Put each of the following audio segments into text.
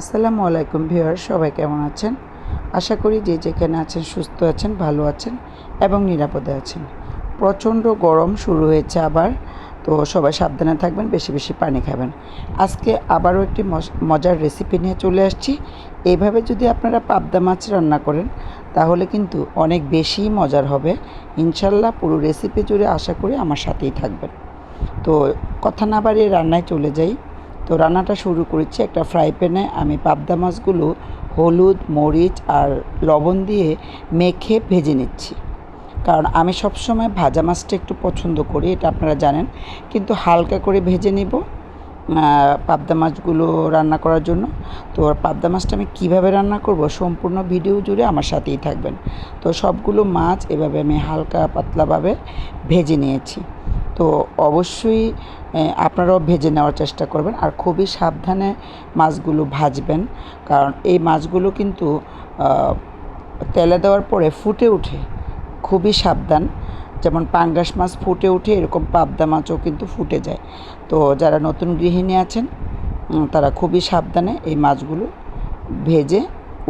আসসালামু আলাইকুম ভিউয়ার, সবাই কেমন আছেন? আশা করি যে যেখানে আছেন সুস্থ আছেন, ভালো আছেন এবং নিরাপদে আছেন। প্রচণ্ড গরম শুরু হয়েছে আবার, তো সবাই সাবধানে থাকবেন, বেশি বেশি পানি খাবেন। আজকে আবারও একটি মজ- মজার রেসিপি নিয়ে চলে আসছি। এইভাবে যদি আপনারা পাবদা মাছ রান্না করেন, তাহলে কিন্তু অনেক বেশি মজার হবে। ইনশাল্লাহ পুরো রেসিপি জুড়ে আশা করি আমার সাথেই থাকবেন। তো কথা না বাড়িয়ে রান্নায় চলে যাই। তো রান্নাটা শুরু করেছি একটা ফ্রাই প্যানে। আমি পাবদা মাছগুলো হলুদ, মরিচ আর লবণ দিয়ে মেখে ভেজে নিচ্ছি। কারণ আমি সবসময় ভাজা মাছটা একটু পছন্দ করি, এটা আপনারা জানেন। কিন্তু হালকা করে ভেজে নিব পাবদা মাছগুলো রান্না করার জন্য। তো পাবদা মাছটা আমি কীভাবে রান্না করব সম্পূর্ণ ভিডিও জুড়ে আমার সাথেই থাকবেন। তো সবগুলো মাছ এভাবে আমি হালকা পাতলাভাবে ভেজে নিয়েছি। তো অবশ্যই আপনারাও ভেজে নেওয়ার চেষ্টা করবেন আর খুবই সাবধানে মাছগুলো ভাজবেন। কারণ এই মাছগুলো কিন্তু তেলে দেওয়ার পরে ফুটে ওঠে, খুবই সাবধান। যেমন পাঙ্গাস মাছ ফুটে ওঠে, এরকম পাবদা মাছও কিন্তু ফুটে যায়। তো যারা নতুন গৃহিণী আছেন তারা খুবই সাবধানে এই মাছগুলো ভেজে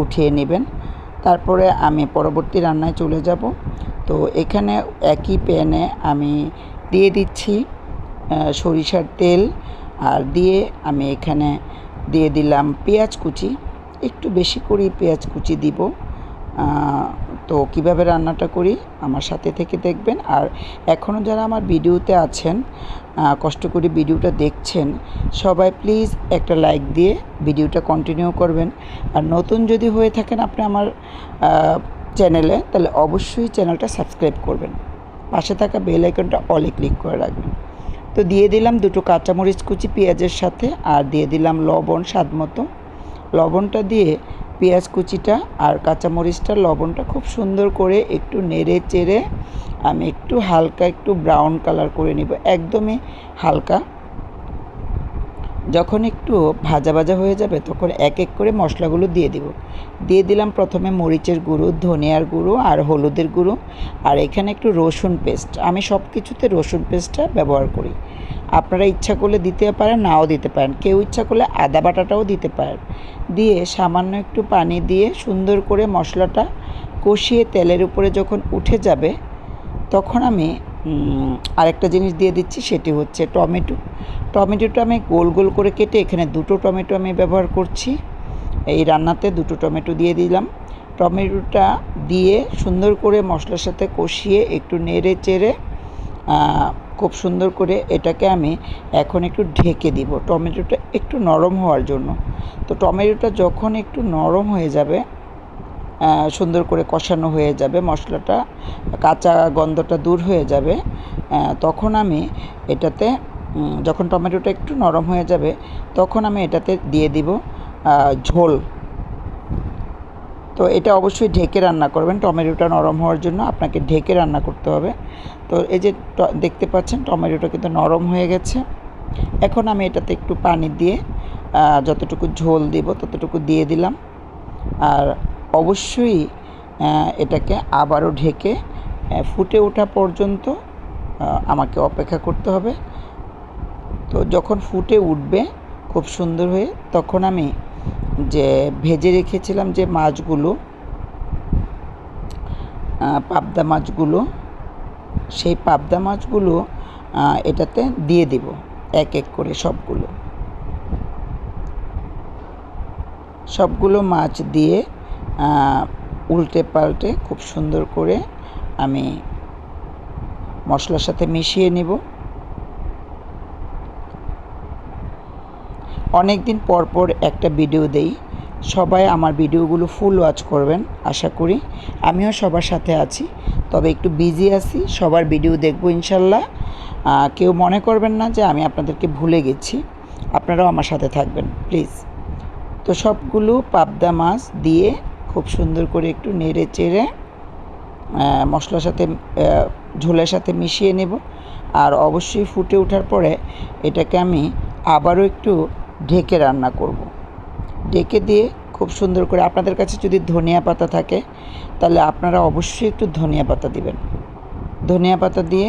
উঠিয়ে নেবেন। তারপরে আমি পরবর্তী রান্নায় চলে যাব। তো এখানে একই প্যানে আমি দিয়ে দিচ্ছি সরিষার তেল। আর দিয়ে আমি এখানে দিয়ে দিলাম পেঁয়াজ কুচি। একটু বেশি করে পেঁয়াজ কুচি দিব। তো কীভাবে রান্নাটা করি আমার সাথে থেকে দেখবেন। আর এখনও যারা আমার ভিডিওতে আছেন কষ্ট করে ভিডিওটা দেখছেন, সবাই প্লিজ একটা লাইক দিয়ে ভিডিওটা কন্টিনিউ করবেন। আর নতুন যদি হয়ে থাকেন আপনি আমার চ্যানেলে, তাহলে অবশ্যই চ্যানেলটা সাবস্ক্রাইব করবেন। পাশে থাকা বেল আইকনটা অলে ক্লিক করে রাখবেন। তো দিয়ে দিলাম দুটো কাঁচামরিচ কুচি পেঁয়াজের সাথে আর দিয়ে দিলাম লবণ স্বাদ মতো। লবণটা দিয়ে পেঁয়াজ কুচিটা আর কাঁচামরিচটা, লবণটা খুব সুন্দর করে একটু নেড়ে চেড়ে আমি একটু হালকা একটু ব্রাউন কালার করে নিব, একদমই হালকা। যখন একটু ভাজা ভাজা হয়ে যাবে, তখন এক এক করে মশলাগুলো দিয়ে দিব। দিয়ে দিলাম প্রথমে মরিচের গুঁড়ো, ধনিয়ার গুঁড়ো আর হলুদের গুঁড়ো আর এখানে একটু রসুন পেস্ট। আমি সব কিছুতে রসুন পেস্টটা ব্যবহার করি। আপনারা ইচ্ছা করলে দিতে পারেন, নাও দিতে পারেন। কেউ ইচ্ছা করলে আদা বাটাটাও দিতে পারেন। দিয়ে সামান্য একটু পানি দিয়ে সুন্দর করে মশলাটা কষিয়ে তেলের উপরে যখন উঠে যাবে, তখন আমি আরেকটা জিনিস দিয়ে দিচ্ছি, সেটি হচ্ছে টমেটো। টমেটোটা আমি গোল গোল করে কেটে এখানে দুটো টমেটো আমি ব্যবহার করছি। এই রান্নাতে দুটো টমেটো দিয়ে দিলাম। টমেটোটা দিয়ে সুন্দর করে মশলার সাথে কষিয়ে একটু নেড়ে চেড়ে খুব সুন্দর করে এটাকে আমি এখন একটু ঢেকে দিব। টমেটোটা একটু নরম হওয়ার জন্য। তো টমেটোটা যখন একটু নরম হয়ে যাবে সুন্দর করে কষানো হয়ে যাবে, মশলাটা, কাঁচা গন্ধটা দূর হয়ে যাবে। তখন আমি এটাতে যখন টমেটোটা একটু নরম হয়ে যাবে, তখন আমি এটাতে দিয়ে দিব ঝোল। তো এটা অবশ্যই ঢেকে রান্না করবেন, টমেটোটা নরম হওয়ার জন্য আপনাকে ঢেকে রান্না করতে হবে। তো এই যে দেখতে পাচ্ছেন টমেটোটা কিন্তু নরম হয়ে গেছে। এখন আমি এটাতে একটু পানি দিয়ে যতটুকু ঝোল দিব ততটুকু দিয়ে দিলাম। আর অবশ্যই এটাকে আবারও ঢেকে ফুটে ওঠা পর্যন্ত আমাকে অপেক্ষা করতে হবে। তো যখন ফুটে উঠবে খুব সুন্দর হয়ে, তখন আমি যে ভেজে রেখেছিলাম যে মাছগুলো পাবদা মাছগুলো, সেই পাবদা মাছগুলো এটাতে দিয়ে দিব এক এক করে সবগুলো। সবগুলো মাছ দিয়ে উল্টে পাল্টে খুব সুন্দর করে আমি মশলার সাথে মিশিয়ে নেব। অনেক দিন পর পর একটা ভিডিও দেই। সবাই আমার ভিডিওগুলো ফুল ওয়াচ করবেন, আশা করি। আমিও সবার সাথে আছি, তবে একটু বিজি আছি, সবার ভিডিও দেখব ইনশাল্লাহ। কেউ মনে করবেন না যে আমি আপনাদেরকে ভুলে গেছি, আপনারাও আমার সাথে থাকবেন প্লিজ তো সবগুলো পাবদা মাছ দিয়ে খুব সুন্দর করে একটু নেড়ে চেড়ে মশলার সাথে ঝোলের সাথে মিশিয়ে নেব। আর অবশ্যই ফুটে ওঠার পরে এটাকে আমি আবারও একটু ঢেকে রান্না করব। ঢেকে দিয়ে খুব সুন্দর করে, আপনাদের কাছে যদি ধনিয়া পাতা থাকে, তাহলে আপনারা অবশ্যই একটু ধনিয়া পাতা দিবেন। ধনিয়া পাতা দিয়ে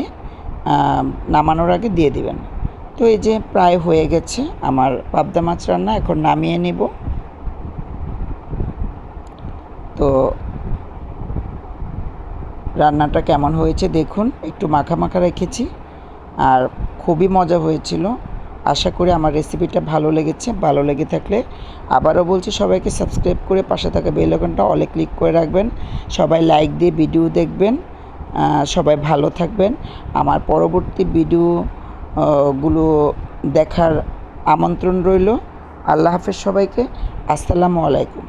নামানোর আগে দিয়ে দিবেন। তো এই যে প্রায় হয়ে গেছে আমার পাবদা মাছ রান্না, এখন নামিয়ে নেব। তো রান্নাটা কেমন হয়েছে দেখুন একটু মাখা মাখা রেখেছি আর খুবই মজা হয়েছিল। আশা করি আমার রেসিপিটা ভালো লেগেছে ভালো লেগে থাকলে আবারও বলছি সবাইকে সাবস্ক্রাইব করে পাশে থাকা বেল অলে ক্লিক করে রাখবেন। সবাই লাইক দিয়ে ভিডিও দেখবেন সবাই ভালো থাকবেন। আমার পরবর্তী ভিডিও আহ, গুলো দেখার আমন্ত্রণ রইল। আল্লাহ হাফেজ সবাইকে আসসালামু আলাইকুম।